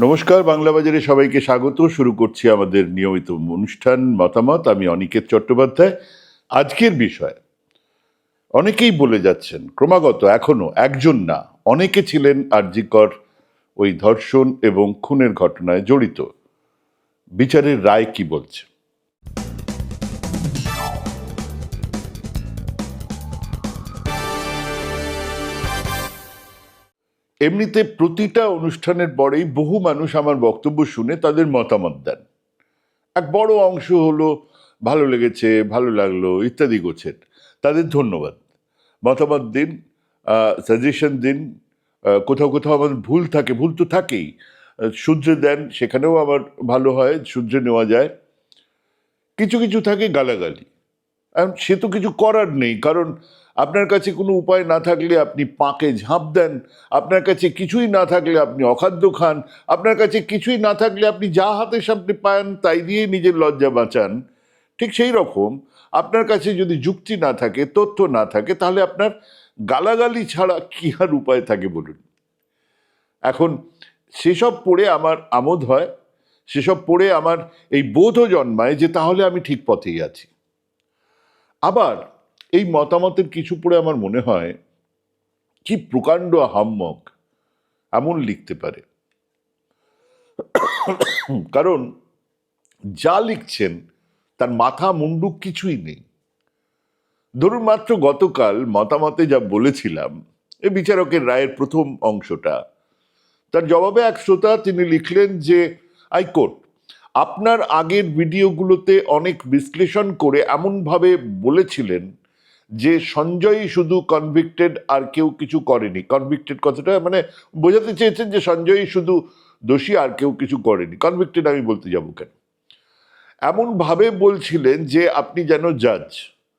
নমস্কার, বাংলা বাজারে সবাইকে স্বাগত। শুরু করছি আমাদের নিয়মিত অনুষ্ঠান, মতামত। আমি অনিকেত চট্টোপাধ্যায়। আজকের বিষয়, অনেকেই বলে যাচ্ছেন, ক্রমাগত, এখনও, একজন না, অনেকে ছিলেন আরজিকর, ওই ধর্ষণ এবং খুনের ঘটনায় জড়িত। বিচারের রায় কি বলছে? এমনিতে প্রতিটা অনুষ্ঠানের পরেই বহু মানুষ আমার বক্তব্য শুনে তাদের মতামত দেন। এক বড় অংশ হলো, ভালো লেগেছে, ভালো লাগল, ইত্যাদি গোছের তাদের ধন্যবাদ। মতামত দিন সাজেশন দিন কোথাও কোথাও আমার ভুল থাকে, ভুল তো থাকেই। শুধরে দেন, সেখানেও আমার ভালো হয়, শুধরে নেওয়া যায়। কিছু কিছু থাকে গালাগালি। সে তো কিছু করার নেই, কারণ আপনার কাছে কোনো উপায় না থাকলে আপনি পাকে ঝাঁপ দেন। আপনার কাছে কিছুই না থাকলে আপনি অখাদ্য খান। আপনার কাছে কিছুই না থাকলে আপনি যা হাতে সামনে পান, তাই দিয়ে নিজের লজ্জা বাঁচান। ঠিক সেই রকম আপনার কাছে যদি যুক্তি না থাকে, তথ্য না থাকে, তাহলে আপনার গালাগালি ছাড়া কি আর উপায় থাকে বলুন? এখন সেসব পড়ে আমার আমোদ হয়, সেসব পড়ে আমার এই বোধও জন্মায় যে তাহলে আমি ঠিক পথেই আছি। আবার এই মতামতের কিছু পড়ে আমার মনে হয়, কি প্রকাণ্ড হাম্মক এমন লিখতে পারে। কারণ যা লিখছেন, তার মাথা মুন্ডুক কিছুই নেই। ধরুন মাত্র গতকাল মতামতে যা বলেছিলাম এই বিচারকের রায়ের প্রথম অংশটা। তার জবাবে এক শ্রোতা তিনি লিখলেন যে, আই হাইকোর্ট আপনার আগের ভিডিওগুলোতে অনেক বিশ্লেষণ করে এমনভাবে বলেছিলেন যে সঞ্জয়ই শুধু কনভিক্টেড আর কেউ কিছু করেনি। কনভিক্টেড কথাটা মানে বোঝাতে চেয়েছেন যে সঞ্জয়ই শুধু দোষী আর কেউ কিছু করেনি। কনভিক্টেড আমি বলতে যাব কেন? এমনভাবে বলছিলেন যে আপনি যেন জাজ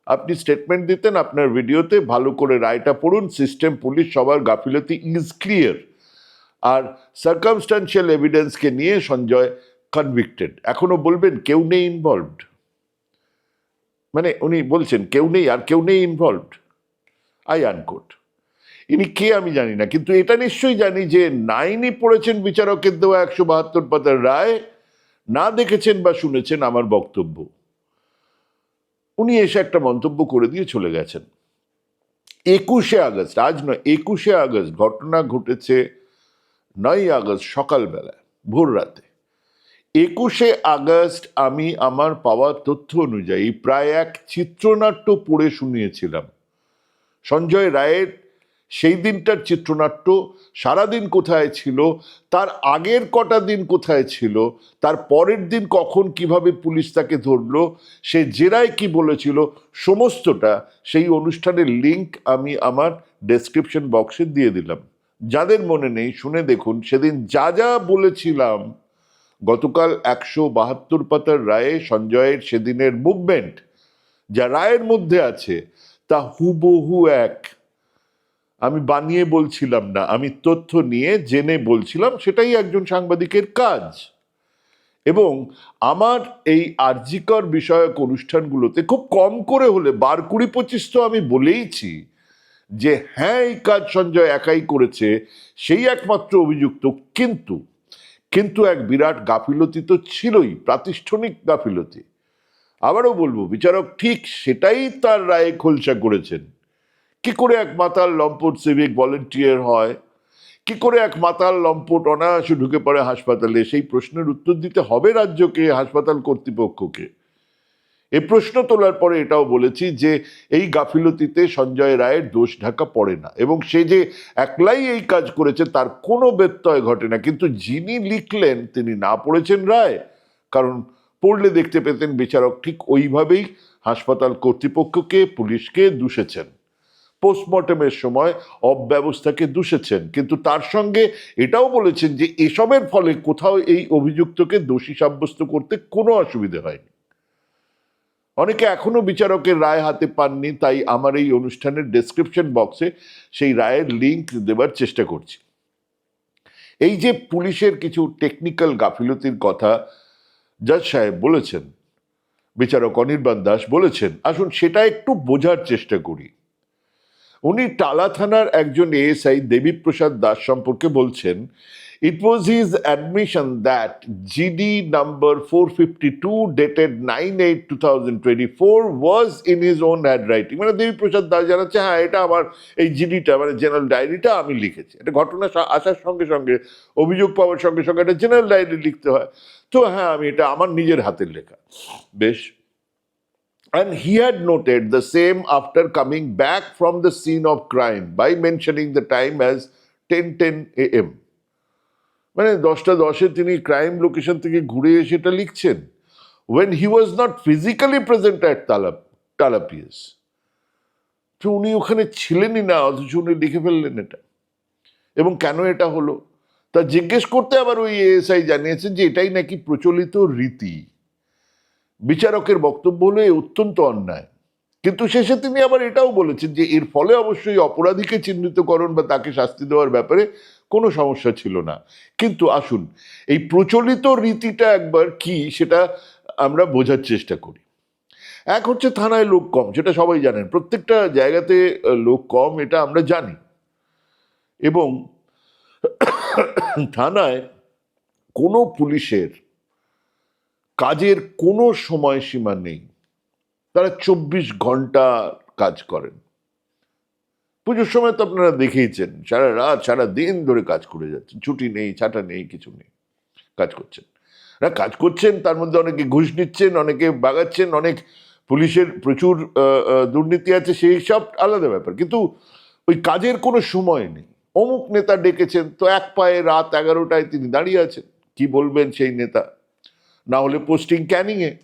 আপনি স্টেটমেন্ট দিতেন আপনার ভিডিওতে ভালো করে রায়টা পড়ুন সিস্টেম পুলিশ সবার গাফিলতি ইজ ক্লিয়ার আর সার্কামস্টান্সিয়াল এভিডেন্সকে নিয়ে সঞ্জয় কনভিক্টেড এখনও বলবেন, কেউ নেই ইনভলভড মানে উনি বলছেন, কেউ নেই আর কেউ নেই ইনভলভড আই আনকোট ইনি কে আমি জানি না, কিন্তু এটা নিশ্চয়ই জানি যে নাইনই পড়েছেন বিচারকের দেওয়া একশো বাহাত্তর পাতার রায়, না দেখেছেন বা শুনেছেন আমার বক্তব্য। উনি এসে একটা মন্তব্য করে দিয়ে চলে গেছেন। একুশে আগস্ট, আজ নয়, একুশে আগস্ট ঘটনা ঘটেছে নয় আগস্ট সকালবেলা ভোর রাতে। একুশে আগস্ট আমি আমার পাওয়া তথ্য অনুযায়ী প্রায় এক চিত্রনাট্য পড়ে শুনিয়েছিলাম। সঞ্জয় রায়ের সেই দিনটার চিত্রনাট্য সারাদিন কোথায় ছিল, তার আগের কটা দিন কোথায় ছিল, তার পরের দিন কখন কীভাবে পুলিশ তাকে ধরলো, সে জেরায় কি বলেছিল, সমস্তটা সেই অনুষ্ঠানের লিংক আমি আমার ডেসক্রিপশন বক্সে দিয়ে দিলাম। যাদের মনে নেই, শুনে দেখুন, সেদিন যা যা বলেছিলাম গতকাল একশো বাহাত্তর পাতার রায়ে সঞ্জয়ের সেদিনের মুভমেন্ট যা রায়ের মধ্যে আছে, তা হুবহু এক। আমি বানিয়ে বলছিলাম না, আমি তথ্য নিয়ে জেনে বলছিলাম, সেটাই একজন সাংবাদিকের কাজ। এবং আমার এই আর্জিকর বিষয়ক অনুষ্ঠানগুলোতে খুব কম করে হলে, বার কুড়ি পঁচিশ তো আমি বলেইছি যে হ্যাঁ এই কাজ সঞ্জয় একাই করেছে, সেই একমাত্র অভিযুক্ত, কিন্তু কিন্তু এক বিরাট গাফিলতি তো ছিলই, প্রাতিষ্ঠানিক গাফিলতি। আবারও বলব, বিচারক ঠিক সেটাই তার রায়ে খোলসা করেছেন। কি করে এক মাতাল লম্পট সিভিক ভলেন্টিয়ার হয়? কি করে এক মাতাল লম্পট অনায়াসে ঢুকে পড়ে হাসপাতালে? সেই প্রশ্নের উত্তর দিতে হবে রাজ্যকে, হাসপাতাল কর্তৃপক্ষকে। এ প্রশ্ন তোলার পরে এটাও বলেছি যে এই গাফিলতিতে সঞ্জয় রায়ের দোষ ঢাকা পড়ে না এবং সে যে একলাই এই কাজ করেছে তার কোনো ব্যত্যয় ঘটে না। কিন্তু যিনি লিখলেন তিনি না পড়েছেন রায়, কারণ পড়লে দেখতে পেতেন বিচারক ঠিক ওইভাবেই হাসপাতাল কর্তৃপক্ষকে, পুলিশকে দূষেছেন। পোস্টমর্টমের সময় অব্যবস্থাকে দূষেছেন। কিন্তু তার সঙ্গে এটাও বলেছেন যে এসবের ফলে কোথাও এই অভিযুক্তকে দোষী সাব্যস্ত করতে কোনো অসুবিধে হয়নি। অনেকে এখনও বিচারকের রায় হাতে পাননি, তাই আমার এই অনুষ্ঠানের ডেসক্রিপশন বক্সে সেই রায়ের লিঙ্ক দেবার চেষ্টা করছি। এই যে পুলিশের কিছু টেকনিক্যাল গাফিলতির কথা জাজ সাহেব বলেছেন, বিচারক অনির্বাণ দাস বলেছেন, আসুন সেটা একটু বোঝার চেষ্টা করি। উনি টালা থানার একজন এএসআই দেবীপ্রসাদ দাস সম্পর্কে বলছেন it was his admission that GD number four fifty two dated nine eight two thousand twenty four was in his own hand writing মানে দেবীপ্রসাদ দাস জানাচ্ছে হ্যাঁ এটা আমার এই জিডিটা মানে জেনারেল ডায়েরিটা আমি লিখেছি। এটা ঘটনা আসার সঙ্গে সঙ্গে, অভিযোগ পাওয়ার সঙ্গে সঙ্গে একটা জেনারেল ডায়েরি লিখতে হয়। তো হ্যাঁ আমি এটা আমার নিজের হাতের লেখা। বেশ And he had noted the same after coming back from the scene of crime by mentioning the time as 10:10 a.m. মানে দশটা দশে তিনি ক্রাইম লোকেশন থেকে ঘুরে এসে এটা লিখছেন when he was not physically present at Talap Talapias তো উনি ওখানে ছিলেনই না অথচ উনি লিখে ফেললেন এটা এবং কেন এটা হলো তা জিজ্ঞেস করতে আবার ওই এএসআই জানিয়েছেন যে এটাই নাকি প্রচলিত রীতি বিচারকের বক্তব্য হলো এ অত্যন্ত অন্যায়। কিন্তু শেষে তিনি আবার এটাও বলেছেন যে এর ফলে অবশ্যই অপরাধীকে চিহ্নিতকরণ বা তাকে শাস্তি দেওয়ার ব্যাপারে কোনো সমস্যা ছিল না। কিন্তু আসুন, এই প্রচলিত রীতিটা একবার কি সেটা আমরা বোঝার চেষ্টা করি। এক হচ্ছে থানায় লোক কম সেটা সবাই জানেন। প্রত্যেকটা জায়গাতে লোক কম, এটা আমরা জানি। এবং থানায় কোনো পুলিশের কাজের কোনো সময়সীমা নেই। তারা চব্বিশ ঘণ্টা কাজ করেন। পুজোর সময় তো আপনারা দেখেইছেন সারা রাত, সারা দিন ধরে কাজ করে যাচ্ছেন। ছুটি নেই, ছাটা নেই, কিছু নেই। কাজ করছেন। না কাজ করছেন, তার মধ্যে অনেকে ঘুষ নিচ্ছেন, অনেকে বাগাচ্ছেন, অনেক পুলিশের প্রচুর দুর্নীতি আছে, সেই সব আলাদা ব্যাপার। কিন্তু ওই কাজের কোনো সময় নেই। অমুক নেতা ডেকেছেন, তো এক পায়ে রাত এগারোটায় তিনি দাঁড়িয়ে আছেন। কি বলবেন সেই নেতা? না হলে পোস্টিং ক্যানিংয়ে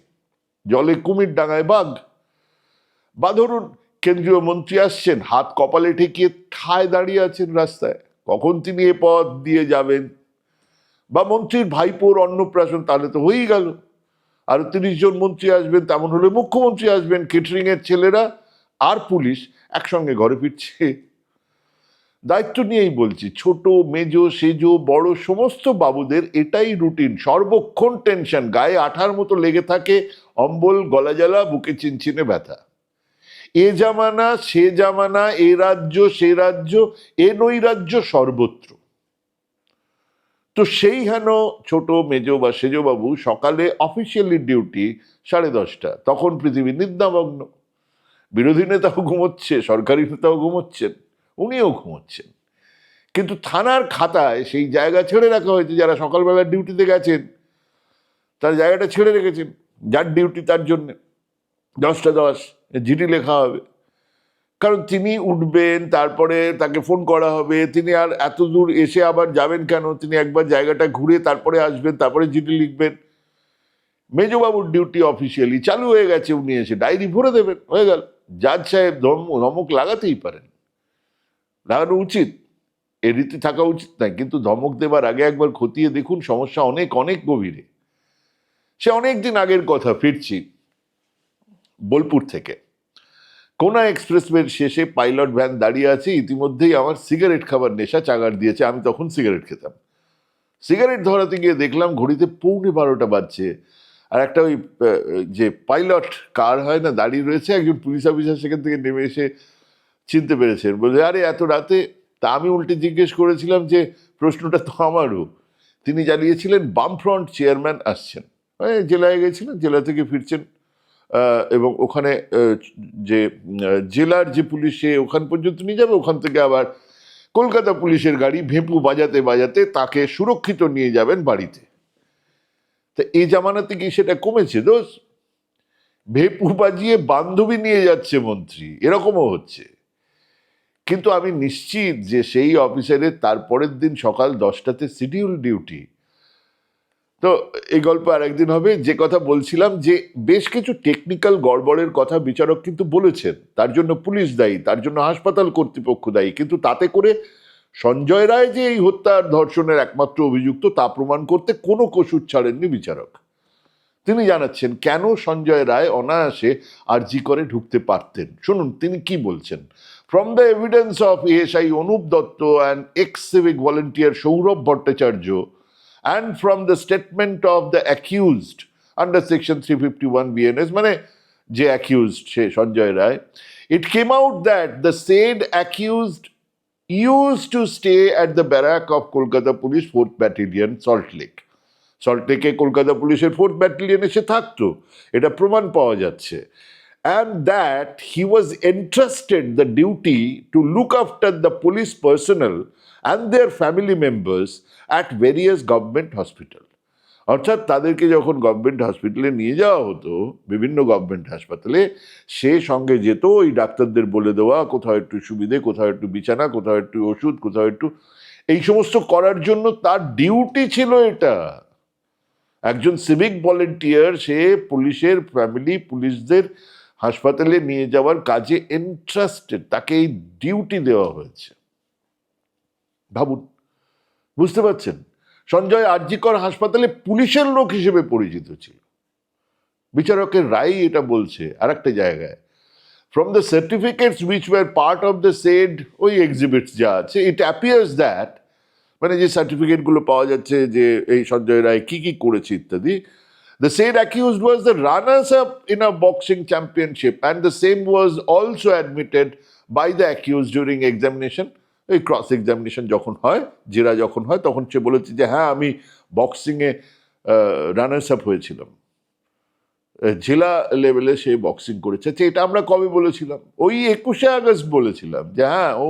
জলে কুমির ডাঙায় বাঘ। বা ধরুন, কেন্দ্রীয় মন্ত্রী আসছেন, হাত কপালে ঠেকিয়ে ঠায় দাঁড়িয়ে আছেন রাস্তায়, কখন তিনি এ পথ দিয়ে যাবেন? বা মন্ত্রীর ভাইপোর অন্নপ্রাশন তাহলে তো হয়েই গেল। আর তিরিশ জন মন্ত্রী আসবেন, তেমন হলে মুখ্যমন্ত্রী আসবেন। কেটারিং এর ছেলেরা আর পুলিশ একসঙ্গে ঘরে ফিরছে। দায়িত্ব নিয়েই বলছি, ছোট, মেজো, সেজো, বড়, সমস্ত বাবুদের এটাই রুটিন সর্বক্ষণ টেনশন গায়ে আঠার মতো লেগে থাকে, অম্বল গলা জ্বালা বুকে চিনচিনে ব্যথা। এ জামানা, সে জামানা, এ রাজ্য, সে রাজ্য, এ নৈরাজ্য সর্বত্র। তো সেই হেন ছোট, মেজো বা সেজবাবু সকালে অফিসিয়ালি ডিউটি সাড়ে দশটা, তখন পৃথিবী নিদ্রামগ্ন বিরোধী নেতাও ঘুমোচ্ছে, সরকারি নেতাও ঘুমোচ্ছেন। উনিও ঘুমোচ্ছেন। কিন্তু থানার খাতায় সেই জায়গা ছেড়ে রাখা হয়েছে, যারা সকালবেলা ডিউটিতে গেছেন, তার জায়গাটা ছেড়ে রেখেছেন, যার ডিউটি তার জন্য। দশটা দশ, জিডি লেখা হবে। কারণ তিনি উঠবেন, তারপরে তাকে ফোন করা হবে, তিনি আর এত দূর এসে আবার যাবেন কেন? তিনি একবার জায়গাটা ঘুরে তারপরে আসবেন, তারপরে চিঠি লিখবেন। মেজবাবুর ডিউটি অফিসিয়ালি চালু হয়ে গেছে, উনি এসে ডায়েরি ভরে দেবেন, হয়ে গেল। জাজ সাহেব ধম, ধমক লাগাতেই পারেন। লাগানো উচিত। এ রীতি থাকা উচিত নয়, কিন্তু ধমক দেবার আগে একবার খতিয়ে দেখুন, সমস্যা অনেক অনেক গভীরে। সে অনেক দিন আগের কথা, ফিরছি বোলপুর থেকে। কোনা এক্সপ্রেসওয়ের শেষে পাইলট ভ্যান দাঁড়িয়ে আছে, ইতিমধ্যেই আমার সিগারেট খাবার নেশা চাগার দিয়েছে, আমি তখন সিগারেট খেতাম। সিগারেট ধরাতে গিয়ে দেখলাম ঘড়িতে পৌনে বারোটা বাজছে, আর একটা ওই যে পাইলট কার হয় না, দাঁড়িয়ে রয়েছে, একজন পুলিশ অফিসার সেখান থেকে নেমে এসে চিনতে পেরেছেন। বলে আরে, এত রাতে তা আমি উল্টে জিজ্ঞেস করেছিলাম যে, প্রশ্নটা তো আমারও। তিনি জানিয়েছিলেন, বামফ্রন্ট চেয়ারম্যান আসছেন। মানে জেলায় গেছিলেন, জেলা থেকে ফিরছেন। এবং ওখানে যে জেলার যে পুলিশে ওখান পর্যন্ত নিয়ে যাবে। ওখান থেকে আবার কলকাতা পুলিশের গাড়ি ভেঁপু বাজাতে বাজাতে তাকে সুরক্ষিত নিয়ে যাবেন বাড়িতে। তা এই জামানাতে কি সেটা কমেছে দোষ? ভেপু বাজিয়ে বান্ধবী নিয়ে যাচ্ছে মন্ত্রী। এরকমও হচ্ছে। কিন্তু আমি নিশ্চিত যে সেই অফিসারের তারপরের দিন সকাল দশটাতে শিডিউল ডিউটি। তো এই গল্প আর একদিন হবে, যে কথা বলছিলাম যে বেশ কিছু টেকনিক্যাল গড়বড়ের কথা বিচারক কিন্তু বলেছেন। তার জন্য পুলিশ দায়ী, তার জন্য হাসপাতাল কর্তৃপক্ষ দায়ী। কিন্তু তাতে করে সঞ্জয় রায় যে এই হত্যার ধর্ষণের একমাত্র অভিযুক্ত, তা প্রমাণ করতে কোনো কসুর ছাড়েননি বিচারক। তিনি জানাচ্ছেন, কেন সঞ্জয় রায় অনায়াসে আর জি করে ঢুকতে পারতেন? শুনুন, তিনি কি বলছেন? The evidence of ASI Anup Dutta and ex civic volunteer Sourav Bhattacharya and from the statement of the accused under section 351 BNS মানে যে accused say Sanjay Roy it came out that the said accused use to stay at the barrack of Kolkata police fourth battalion salt lake salt লেকে কলকাতা পুলিশের fourth battalion এসে থাকতো। এটা প্রমাণ পাওয়া যাচ্ছে। And that he was entrusted the duty to look after the police personnel and their family members at various government hospital. অর্থাৎ তাদেরকে যখন গভর্নমেন্ট হসপিটালে নিয়ে যাওয়া হতো, বিভিন্ন গভর্নমেন্ট হাসপাতালে, সে সঙ্গে যেত, ওই ডাক্তারদের বলে দেওয়া, কোথাও একটু সুবিধে, কোথাও একটু বিছানা, কোথাও একটু ওষুধ, কোথাও একটু এই সমস্ত করার জন্য তার ডিউটি ছিল এটা। একজন সিভিক ভলেন্টিয়ার সে পুলিশের ফ্যামিলি পুলিশদের হাসপাতালে নিয়ে যাওয়ার কাজে ইন্টারেস্টেড তাকে এই ডিউটি দেওয়া হয়েছে। ভাবুন, বুঝতে পারছেন? সঞ্জয় আরজিকর হাসপাতালে পুলিশের লোক হিসেবে পরিচিত ছিল। বিচারকের রায় এটা বলছে আর একটা জায়গায়। From the certificates which were part of the said ওই এক্সিবিটস যা আছে ইট অ্যাপিয়ার্স দ্যাট মানে যে সার্টিফিকেটগুলো পাওয়া যাচ্ছে যে এই সঞ্জয় রায় কি কি করেছে ইত্যাদি The said accused was the runners up in a boxing championship, and the same was also admitted by the accused during examination. এই ক্রস এক্সামিনেশন যখন হয় জেরা যখন হয় তখন সে বলেছে যে হ্যাঁ আমি বক্সিংয়ে রানার্স আপ হয়েছিলাম। জেলা লেভেলে সে বক্সিং করেছে। আচ্ছা, এটা আমরা কবে বলেছিলাম? ওই একুশে আগস্ট বলেছিলাম যে হ্যাঁ ও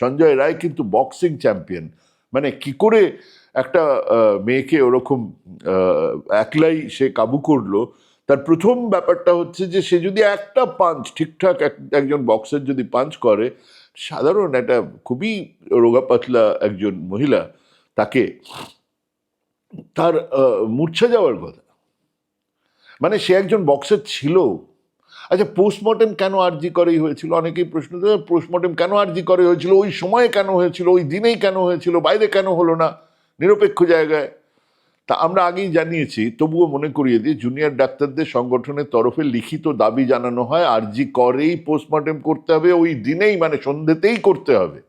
সঞ্জয় রায় কিন্তু বক্সিং চ্যাম্পিয়ন মানে কি করে একটা মেয়েকে ওরকম একলাই সে কাবু করল, তার প্রথম ব্যাপারটা হচ্ছে যে সে যদি একটা পাঞ্চ ঠিকঠাক এক- একজন বক্সার যদি পাঞ্চ করে, সাধারণ একটা খুবই রোগা পাতলা একজন মহিলা, তাকে তার মূর্ছা যাওয়ার কথা। মানে সে একজন বক্সার ছিল আচ্ছা পোস্টমর্টেম কেন আরজি করেই হয়েছিল? অনেকেই প্রশ্ন পোস্টমর্টেম কেন আর্জি করে হয়েছিল? ওই সময়ে কেন হয়েছিল? ওই দিনেই কেন হয়েছিল? বাইরে কেন হলো না? নিরপেক্ষ জায়গায়। তা আমরা আগেই জানিয়েছি, তবুও মনে করিয়ে দিই জুনিয়র ডাক্তারদের সংগঠনের তরফে লিখিত দাবি জানানো হয়, আরজি করেই পোস্টমর্টেম করতে হবে, ওই দিনেই মানে সন্ধ্যেতেই করতে হবে।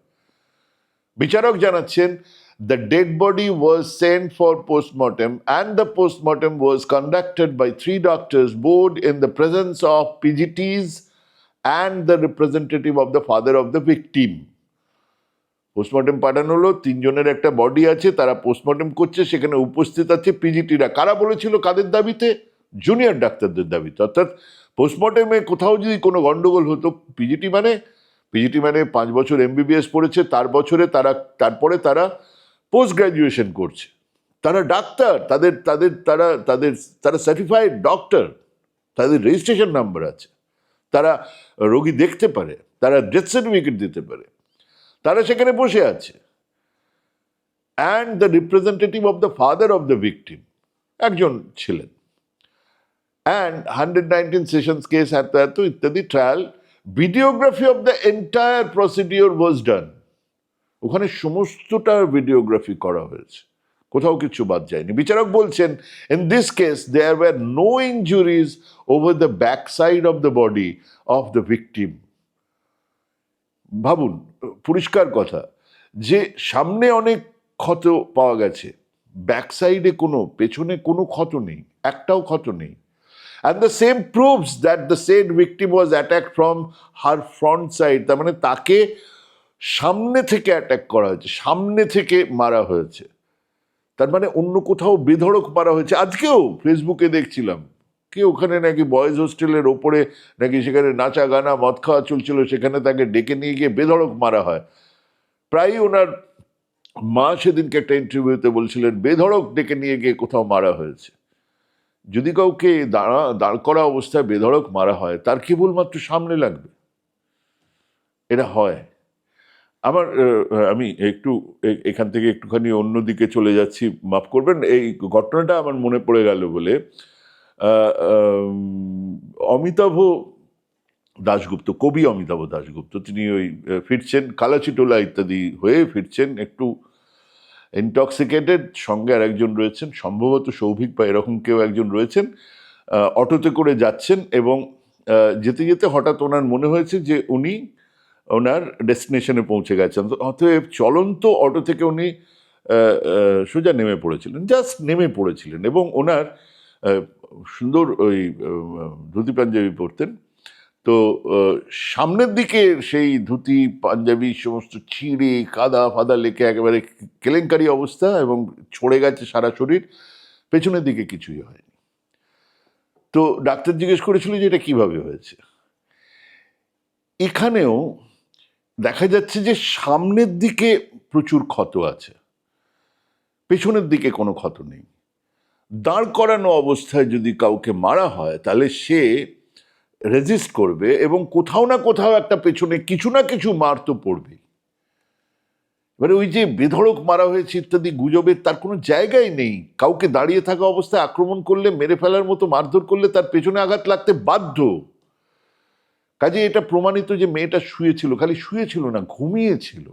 বিচারক জানাচ্ছেন the dead body was sent for postmortem and the postmortem was conducted by three doctors board in the presence of PGTs and the representative of the father of the victim postmortem পাঠানো হলো, তিনজনের একটা body আছে, তারা postmortem করছে, সেখানে উপস্থিত আছে পিজিটিরা কারা বলেছিল কাদের দাবিতে? জুনিয়র ডাক্তারদের দাবিতে। অর্থাৎ পোস্টমর্টেমে কোথাও যদি কোনো গন্ডগোল হতো পিজিটি মানে পিজিটি মানে পাঁচ বছর এমবিবিএস পড়েছে, তার বছরে তারা, তারপরে তারা পোস্ট গ্র্যাজুয়েশন করছে। তারা ডাক্তার, তাদের তাদের, তারা তাদের, তারা সার্টিফাইড ডক্টর তাদের রেজিস্ট্রেশন নাম্বার আছে। তারা রোগী দেখতে পারে, তারা ডেথ সার্টিফিকেট দিতে পারে। তারা সেখানে বসে আছে। And the representative of the father of the victim একজন ছিলেন। And hundred nineteen sessions case এত এত ইত্যাদি trial videography of the entire procedure was done ওখানে সমস্তটা ভিডিওগ্রাফি করা হয়েছে। কোথাও কিছু বাদ যায়নি। বিচারক বলছেন in this case there were no injuries over the back side of the body of the victim ভাবুন, পরিষ্কার কথা, যে সামনে অনেক ক্ষত পাওয়া গেছে ব্যাক সাইডে কোনো, পেছনে কোনো ক্ষত নেই, একটাও ক্ষত নেই। And the same proves that the said victim was attack from her front side তার মানে তাকে সামনে থেকে অ্যাটাক করা হয়েছে, সামনে থেকে মারা হয়েছে। তার মানে অন্য কোথাও বেধড়ক মারা হয়েছে। আজকেও ফেসবুকে দেখছিলাম কি ওখানে নাকি বয়েজ হোস্টেলের ওপরে নাকি সেখানে নাচা গানা, মদ খাওয়া চলছিল, সেখানে তাকে ডেকে নিয়ে গিয়ে বেধড়ক মারা হয়। প্রায়ই ওনার মা সেদিনকে একটা ইন্টারভিউতে বলছিলেন, বেধড়ক ডেকে নিয়ে গিয়ে কোথাও মারা হয়েছে। যদি কাউকে দাঁড়া, দাঁড় করা অবস্থায় বেধড়ক মারা হয়, তার কেবলমাত্র সামনে লাগবে। এটা হয়। আমার আমি একটু এখান থেকে একটুখানি অন্যদিকে চলে যাচ্ছি। মাফ করবেন, এই ঘটনাটা আমার মনে পড়ে গেল বলে অমিতাভ দাশগুপ্ত, কবি অমিতাভ দাশগুপ্ত, তিনি ওই ফিরছেন, কালাচিটোলা ইত্যাদি হয়ে ফিরছেন, একটু ইনটক্সিকেটেড সঙ্গে আর একজন রয়েছেন, সম্ভবত সৌভিক বা এরকম কেউ একজন রয়েছেন অটোতে করে যাচ্ছেন এবং যেতে যেতে হঠাৎ ওনার মনে হয়েছে যে উনি ওনার ডেস্টিনেশনে পৌঁছে গেছেন। অতএব চলন্ত অটো থেকে উনি সোজা নেমে পড়েছিলেন জাস্ট নেমে পড়েছিলেন এবং ওনার সুন্দর ওই ধুতি পাঞ্জাবি পরতেন। তো সামনের দিকে সেই ধুতি, পাঞ্জাবি, সমস্ত ছিঁড়ে, কাদা ফাদা লেকে একেবারে কেলেঙ্কারি অবস্থা এবং ছড়ে গেছে সারা শরীর, পেছনের দিকে কিছুই হয়নি। তো ডাক্তার জিজ্ঞেস করেছিল যে এটা কীভাবে হয়েছে? এখানেও দেখা যাচ্ছে যে সামনের দিকে প্রচুর ক্ষত আছে। পেছনের দিকে কোনো ক্ষত নেই। দাঁড় করানো অবস্থায় যদি কাউকে মারা হয়, তাহলে সে রেজিস্ট করবে এবং কোথাও না কোথাও একটা পেছনে কিছু না কিছু মার তো পড়বেই। এবারে ওই যে বেধড়ক মারা হয়েছে ইত্যাদি গুজবের তার কোনো জায়গাই নেই। কাউকে দাঁড়িয়ে থাকা অবস্থায় আক্রমণ করলে, মেরে ফেলার মতো মারধর করলে তার পেছনে আঘাত লাগতে বাধ্য। কাজে এটা প্রমাণিত যে মেয়েটা শুয়েছিল, খালি শুয়েছিল না, ঘুমিয়েছিল।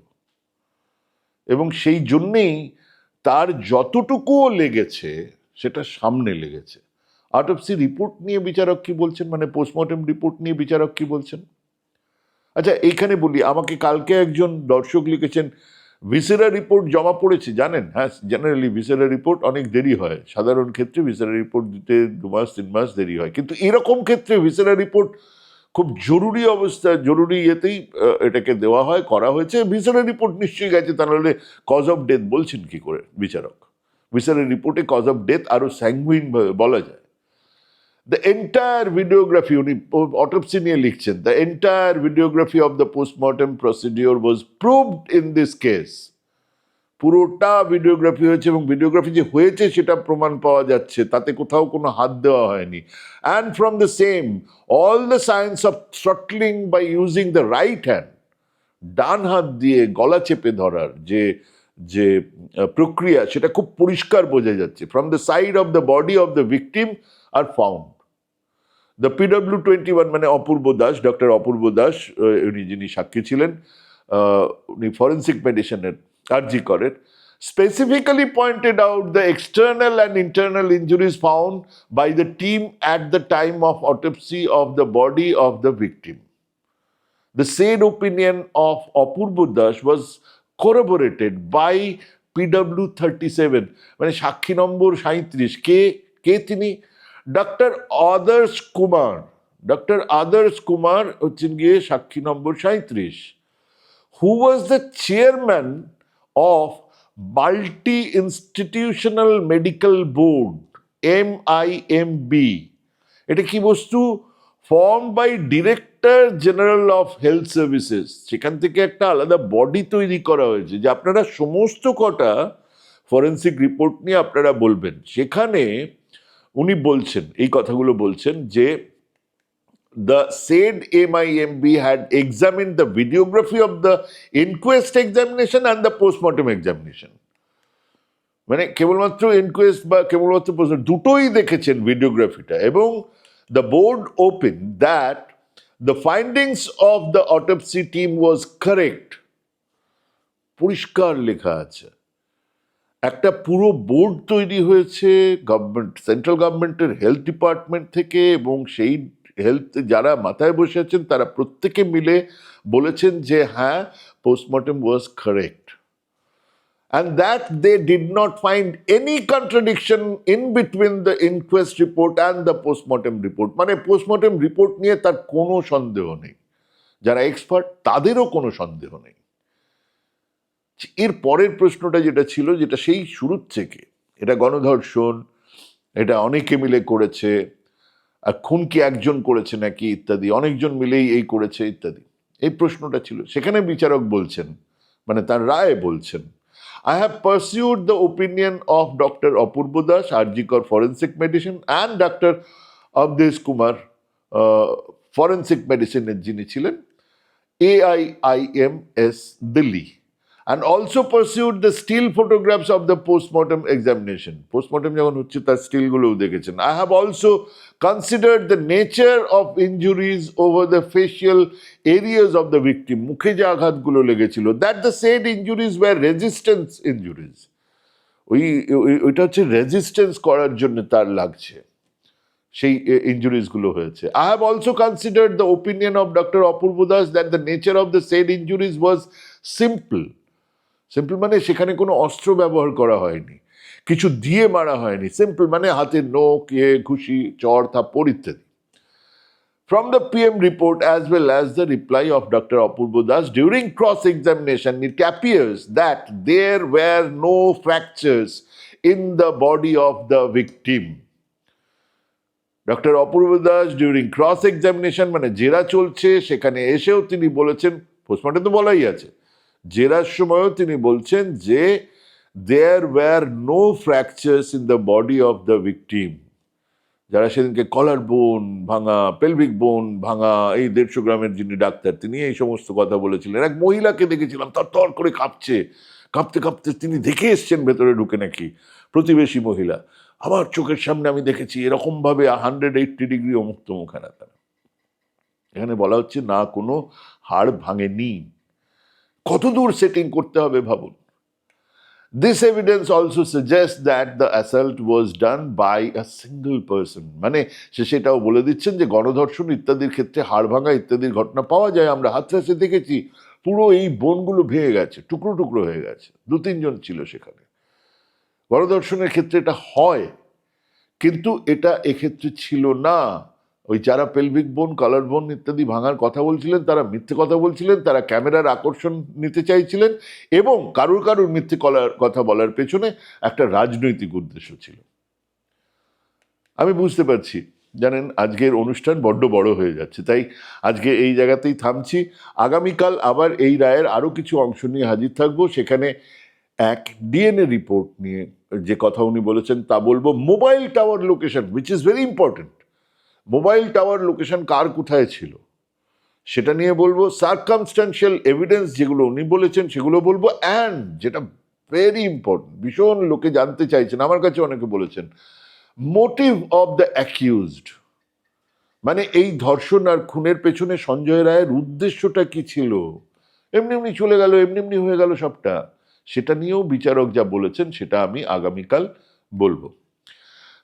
এবং সেই জন্যেই তার যতটুকুও লেগেছে, সেটা সামনে লেগেছে। অটোপসি রিপোর্ট নিয়ে বিচারক কি বলছেন? মানে পোস্টমর্টম রিপোর্ট নিয়ে বিচারক কি বলছেন? আচ্ছা এইখানে বলি, আমাকে কালকে একজন দর্শক লিখেছেন ভিসেরা রিপোর্ট জমা পড়েছে। জানেন? হ্যাঁ জেনারেলি ভিসেরা রিপোর্ট অনেক দেরি হয়। সাধারণ ক্ষেত্রে ভিসেরা রিপোর্ট দিতে দু মাস, তিন মাস দেরি হয়। কিন্তু এরকম ক্ষেত্রে ভিসেরা রিপোর্ট খুব জরুরি অবস্থা, জরুরি ইয়েতেই এটাকে দেওয়া হয়, করা হয়েছে। ভিসেরা রিপোর্ট নিশ্চয়ই গেছে তাহলে কজ অফ ডেথ বলছেন কি করে বিচারক? ভিসেরা রিপোর্টে কজ অফ ডেথ আরও স্যাঙ্গুইন বলা যায়। দ্য এন্টায়ার ভিডিওগ্রাফি উনি অটোপসি নিয়ে লিখছেন the entire videography of the postmortem procedure was proved in this case পুরোটা ভিডিওগ্রাফি হয়েছে এবং ভিডিওগ্রাফি যে হয়েছে সেটা প্রমাণ পাওয়া যাচ্ছে, তাতে কোথাও কোনো হাত দেওয়া হয়নি। And from the same all the science of throttling by using the right hand ডান হাত দিয়ে গলা চেপে ধরার যে যে প্রক্রিয়া, সেটা খুব পরিষ্কার বোঝা যাচ্ছে। From the side of the body of the victim are found the PW twenty one মানে অপূর্ব দাস ডক্টর অপূর্ব দাস উনি যিনি সাক্ষী ছিলেন উনি ফরেন্সিক মেডিসিনের আর্জি করেন specifically pointed out the external and internal injuries found by the team at the time of autopsy of the body of the victim. The said opinion of Apurva Das was corroborated by PW 37 মানে সাক্ষী number সাঁত্রিশ কে কে তিনি doctor আদার্স Kumar doctor আদার্স কুমার হচ্ছেন গিয়ে সাক্ষী নম্বর সাঁত্রিশ who was the chairman of Multi Institutional Medical Board, MIMB. এটা কি বস্তু? Form by director general of health services সেখান থেকে একটা আলাদা বডি তৈরি করা হয়েছে যে আপনারা সমস্ত কটা ফরেন্সিক রিপোর্ট নিয়ে আপনারা বলবেন। সেখানে উনি বলছেন এই কথাগুলো বলছেন যে the said MIMB had examined the videography of the inquest examination and the postmortem examination. মানে কেবলমাত্র ইনকোয়েস্ট বা কেবলমাত্র post- দুটোই দেখেছেন ভিডিওগ্রাফিটা এবং the board open that the findings of the autopsy team was correct পরিষ্কার লেখা আছে একটা পুরো বোর্ড তৈরি হয়েছে গভর্নমেন্ট সেন্ট্রাল গভর্নমেন্টের হেলথ ডিপার্টমেন্ট থেকে এবং সেই হেলথ যারা মাথায় বসে আছেন, তারা প্রত্যেকে মিলে বলেছেন যে হ্যাঁ postmortem was correct and that they did not find any contradiction in between the inquest report and the postmortem report. মানে পোস্টমর্টেম রিপোর্ট নিয়ে তার কোনো সন্দেহ নেই। যারা এক্সপার্ট তাদেরও কোনো সন্দেহ নেই। এর পরের প্রশ্নটা যেটা ছিল, যেটা সেই শুরুর থেকে, এটা গণধর্ষণ, এটা অনেকে মিলে করেছে আর খুন কি একজন করেছে নাকি ইত্যাদি? অনেকজন মিলেই এই করেছে ইত্যাদি। এই প্রশ্নটা ছিল। সেখানে বিচারক বলছেন মানে তার রায় বলছেন I have pursued the opinion of doctor Apurba Das RG Kar forensic medicine and doctor Awadhesh Kumar forensic মেডিসিনের যিনি ছিলেন AIIMS Delhi and also pursued the still photographs of the postmortem examination. Postmortem যখন হচ্ছে তার স্টিলগুলোও দেখেছেন I have also considered the nature of injuries over the facial areas of the victim. মুখে যে আঘাতগুলো লেগেছিল the said injuries were resistance injuries. ওই ওই- ওইটা হচ্ছে রেজিস্ট্যান্স করার জন্য তার লাগছে সেই ইঞ্জুরিজগুলো হয়েছে I have also considered the opinion of doctor Apurba Das that the nature of the said injuries was simple simple মানে সেখানে কোনো অস্ত্র ব্যবহার করা হয়নি। কিছু দিয়ে মারা হয়নি। সিম্পল মানে হাতে নোক ইয়ে ঘুষি, চর থাপ্পর ইত্যাদি। From the P M report as well as the reply of doctor Apurba Das during cross examination it appears that there were no fractures in the body of the victim doctor Apurba Das during cross examination মানে জেরা চলছে, সেখানে এসেও তিনি বলেছেন পোস্টমর্টে তো বলাই আছে জেরার সময়ও তিনি বলছেন যে there were no fractures in the body of the victim যারা সেদিনকে কলার বোন ভাঙা পেলভিক বোন ভাঙা, এই দেড়শো গ্রামের যিনি ডাক্তার, তিনি এই সমস্ত কথা বলেছিলেন। এক মহিলাকে দেখেছিলাম, তর তর করে কাঁপছে। কাঁপতে কাঁপতে তিনি দেখে এসছেন ভেতরে ঢুকে নাকি, প্রতিবেশী মহিলা। আমার চোখের সামনে আমি দেখেছি, এরকমভাবে হান্ড্রেড এইটটি ডিগ্রি অমুক তমুক হেনা তেনা। এখানে বলা হচ্ছে না কোনো হাড় ভাঙেনি। কত দূর সেটিং করতে হবে ভাবুন। This evidence also suggests that the assault was done by a single person মানে সে সেটাও বলে দিচ্ছেন যে গণধর্ষণ ইত্যাদির ক্ষেত্রে হাড় ভাঙা ইত্যাদির ঘটনা পাওয়া যায়। আমরা হাতরাসে দেখেছি, পুরো এই বনগুলো ভেঙে গেছে, টুকরো টুকরো হয়ে গেছে। দু তিনজন ছিল সেখানে। গণধর্ষণের ক্ষেত্রে এটা হয়, কিন্তু এটা এক্ষেত্রে ছিল না। ওই যারা পেলভিক বোন কালার বোন ইত্যাদি ভাঙার কথা বলছিলেন, তারা মিথ্যে কথা বলছিলেন, তারা ক্যামেরার আকর্ষণ নিতে চাইছিলেন এবং কারুর কারুর মিথ্যে কলার কথা বলার পেছনে একটা রাজনৈতিক উদ্দেশ্য ছিল। আমি বুঝতে পারছি, জানেন আজকের অনুষ্ঠান বড্ড বড় হয়ে যাচ্ছে, তাই আজকে এই জায়গাতেই থামছি। আগামীকাল আবার এই রায়ের আরও কিছু অংশ নিয়ে হাজির থাকব, সেখানে এক ডিএনএ রিপোর্ট নিয়ে যে কথা উনি বলেছেন তা বলব। Mobile tower location which is very important mobile tower location কার কোথায় ছিল? সেটা নিয়ে বলব সার্কামস্টান্সিয়াল এভিডেন্স যেগুলো উনি বলেছেন সেগুলো বলব অ্যান্ড যেটা ভেরি ইম্পর্টেন্ট ভীষণ লোকে জানতে চাইছেন, আমার কাছে অনেকে বলেছেন মোটিভ অব দ্য অ্যাকিউজড মানে এই ধর্ষণ আর খুনের পেছনে সঞ্জয় রায়ের উদ্দেশ্যটা কি ছিল? এমনি এমনি চলে গেল, এমনি এমনি হয়ে গেল সবটা। সেটা নিয়েও বিচারক যা বলেছেন সেটা আমি আগামীকাল বলব।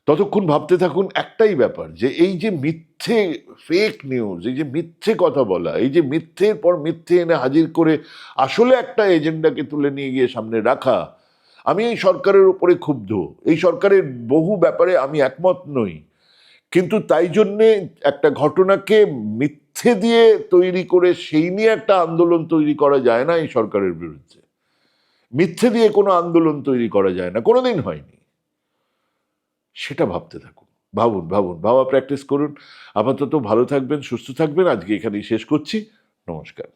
ততক্ষণ ভাবতে থাকুন একটাই ব্যাপার, যে এই যে মিথ্যে ফেক নিউজ এই যে মিথ্যে কথা বলা, এই যে মিথ্যের পর মিথ্যে এনে হাজির করে আসলে একটা এজেন্ডাকে তুলে নিয়ে গিয়ে সামনে রাখা, আমি এই সরকারের উপরে ক্ষুব্ধ। এই সরকারের বহু ব্যাপারে আমি একমত নই। কিন্তু তাই জন্যে একটা ঘটনাকে মিথ্যে দিয়ে তৈরি করে সেই নিয়ে একটা আন্দোলন তৈরি করা যায় না এই সরকারের বিরুদ্ধে। মিথ্যে দিয়ে কোনো আন্দোলন তৈরি করা যায় না, কোনোদিন হয়নি। সেটা ভাবতে থাকুন। ভাবুন ভাবুন, ভাবা প্র্যাকটিস করুন। আপাতত ভালো থাকবেন, সুস্থ থাকবেন। আজকে এখানেই শেষ করছি। নমস্কার।